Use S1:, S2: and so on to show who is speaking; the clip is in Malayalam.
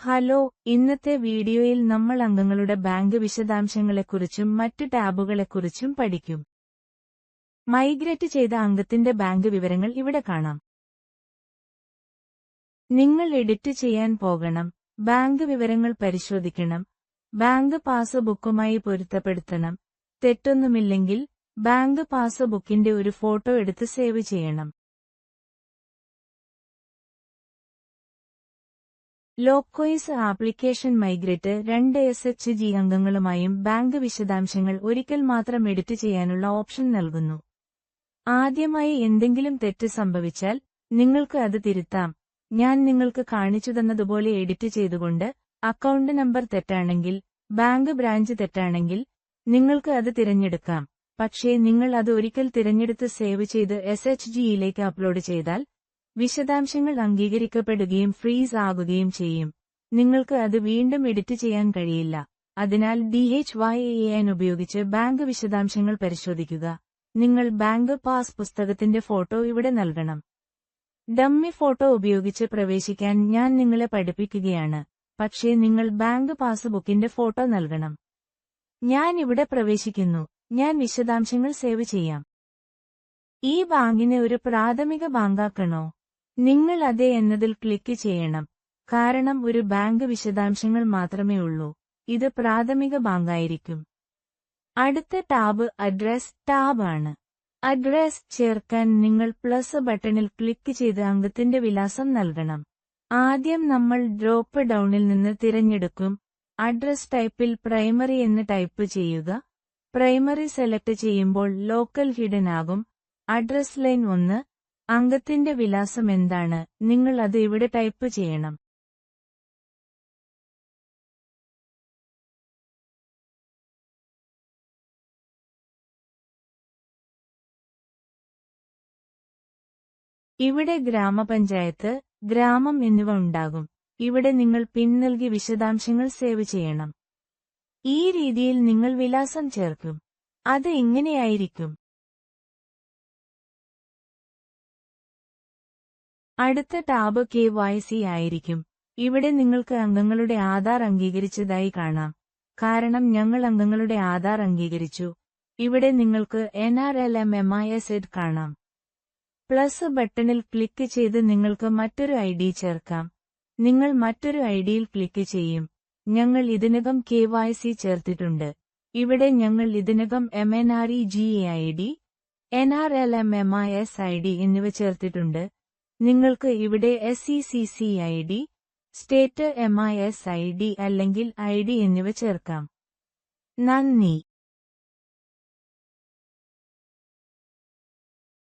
S1: ഹലോ ഇന്നത്തെ വീഡിയോയിൽ നമ്മൾ അംഗങ്ങളുടെ ബാങ്ക് വിശദാംശങ്ങളെക്കുറിച്ചും മറ്റ് ടാബുകളെക്കുറിച്ചും പഠിക്കും. മൈഗ്രേറ്റ് ചെയ്ത അംഗത്തിന്റെ ബാങ്ക് വിവരങ്ങൾ ഇവിടെ കാണാം. നിങ്ങൾ എഡിറ്റ് ചെയ്യാൻ പോകണം ബാങ്ക് വിവരങ്ങൾ പരിശോധിക്കണം ബാങ്ക് പാസ്ബുക്കുമായി പൊരുത്തപ്പെടുത്തണം തെറ്റൊന്നുമില്ലെങ്കിൽ ബാങ്ക് പാസ്ബുക്കിന്റെ ഒരു ഫോട്ടോ എടുത്ത് സേവ് ചെയ്യണം. ലോക്കോയിസ് ആപ്ലിക്കേഷൻ മൈഗ്രേറ്റ് രണ്ട് എസ് എച്ച് ജി അംഗങ്ങളുമായും ബാങ്ക് വിശദാംശങ്ങൾ ഒരിക്കൽ മാത്രം എഡിറ്റ് ചെയ്യാനുള്ള ഓപ്ഷൻ നൽകുന്നു. ആദ്യമായി എന്തെങ്കിലും തെറ്റ് സംഭവിച്ചാൽ നിങ്ങൾക്ക് അത് തിരുത്താം. ഞാൻ നിങ്ങൾക്ക് കാണിച്ചു തന്നതുപോലെ എഡിറ്റ് ചെയ്തുകൊണ്ട് അക്കൗണ്ട് നമ്പർ തെറ്റാണെങ്കിൽ ബാങ്ക് ബ്രാഞ്ച് തെറ്റാണെങ്കിൽ നിങ്ങൾക്ക് അത് തിരഞ്ഞെടുക്കാം. പക്ഷേ നിങ്ങൾ അത് ഒരിക്കൽ തിരഞ്ഞെടുത്ത് സേവ് ചെയ്ത് എസ് എച്ച് ജിയിലേക്ക് അപ്ലോഡ് ചെയ്താൽ വിശദാംശങ്ങൾ അംഗീകരിക്കപ്പെടുകയും ഫ്രീസ് ആകുകയും ചെയ്യും. നിങ്ങൾക്ക് അത് വീണ്ടും എഡിറ്റ് ചെയ്യാൻ കഴിയില്ല. അതിനാൽ D H Y A N ഉപയോഗിച്ച് ബാങ്ക് വിശദാംശങ്ങൾ പരിശോധിക്കുക. നിങ്ങൾ ബാങ്ക് പാസ് പുസ്തകത്തിന്റെ ഫോട്ടോ ഇവിടെ നൽകണം. ഡമ്മി ഫോട്ടോ ഉപയോഗിച്ച് പ്രവേശിക്കാൻ ഞാൻ നിങ്ങളെ പഠിപ്പിക്കുകയാണ്. പക്ഷേ നിങ്ങൾ ബാങ്ക് പാസ്ബുക്കിന്റെ ഫോട്ടോ നൽകണം. ഞാൻ ഇവിടെ പ്രവേശിക്കുന്നു. ഞാൻ വിശദാംശങ്ങൾ സേവ് ചെയ്യാം. ഈ ബാങ്കിനെ ഒരു പ്രാഥമിക ബാങ്കാക്കണോ? നിങ്ങൾ അതെ എന്നതിൽ ക്ലിക്ക് ചെയ്യണം. കാരണം ഒരു ബാങ്ക് വിശദാംശങ്ങൾ മാത്രമേ ഉള്ളൂ. ഇത് പ്രാഥമിക ബാങ്കായിരിക്കും. അടുത്ത ടാബ് അഡ്രസ് ടാബ് ആണ്. അഡ്രസ് ചേർക്കാൻ നിങ്ങൾ പ്ലസ് ബട്ടണിൽ ക്ലിക്ക് ചെയ്ത് അംഗത്തിന്റെ വിലാസം നൽകണം. ആദ്യം നമ്മൾ ഡ്രോപ്പ് ഡൌണിൽ നിന്ന് തിരഞ്ഞെടുക്കും. അഡ്രസ് ടൈപ്പിൽ പ്രൈമറി എന്ന് ടൈപ്പ് ചെയ്യുക. പ്രൈമറി സെലക്ട് ചെയ്യുമ്പോൾ ലോക്കൽ ഹിഡൻ ആകും. അഡ്രസ് ലൈൻ ഒന്ന് അംഗത്തിന്റെ വിലാസം എന്താണ്? നിങ്ങൾ അത് ഇവിടെ ടൈപ്പ് ചെയ്യണം? ഇവിടെ ഗ്രാമപഞ്ചായത്ത് ഗ്രാമം എന്നിവ ഉണ്ടാകും. ഇവിടെ നിങ്ങൾ പിൻ നൽകി വിശദാംശങ്ങൾ സേവ് ചെയ്യണം. ഈ രീതിയിൽ നിങ്ങൾ വിലാസം ചേർക്കും. അത് ഇങ്ങനെയായിരിക്കും അടുത്ത ടാബ് കെ ആയിരിക്കും. ഇവിടെ നിങ്ങൾക്ക് അംഗങ്ങളുടെ ആധാർ അംഗീകരിച്ചതായി കാണാം. കാരണം ഞങ്ങൾ അംഗങ്ങളുടെ ആധാർ അംഗീകരിച്ചു. ഇവിടെ നിങ്ങൾക്ക് N R L M M I S Ed കാണാം. പ്ലസ് ബട്ടണിൽ ക്ലിക്ക് ചെയ്ത് നിങ്ങൾക്ക് മറ്റൊരു ഐ ഡി ചേർക്കാം. നിങ്ങൾ മറ്റൊരു ഐ ഡിയിൽ ക്ലിക്ക് ചെയ്യും. ഞങ്ങൾ ഇതിനകം കെ ചേർത്തിട്ടുണ്ട്. ഇവിടെ ഞങ്ങൾ ഇതിനകം M N R E G A I D N R L M M I S I D എന്നിവ ചേർത്തിട്ടുണ്ട്. നിങ്ങൾക്ക് ഇവിടെ S E C C I D state M I S I D അല്ലെങ്കിൽ ഐ ഡി എന്നിവ ചേർക്കാം. നന്ദി.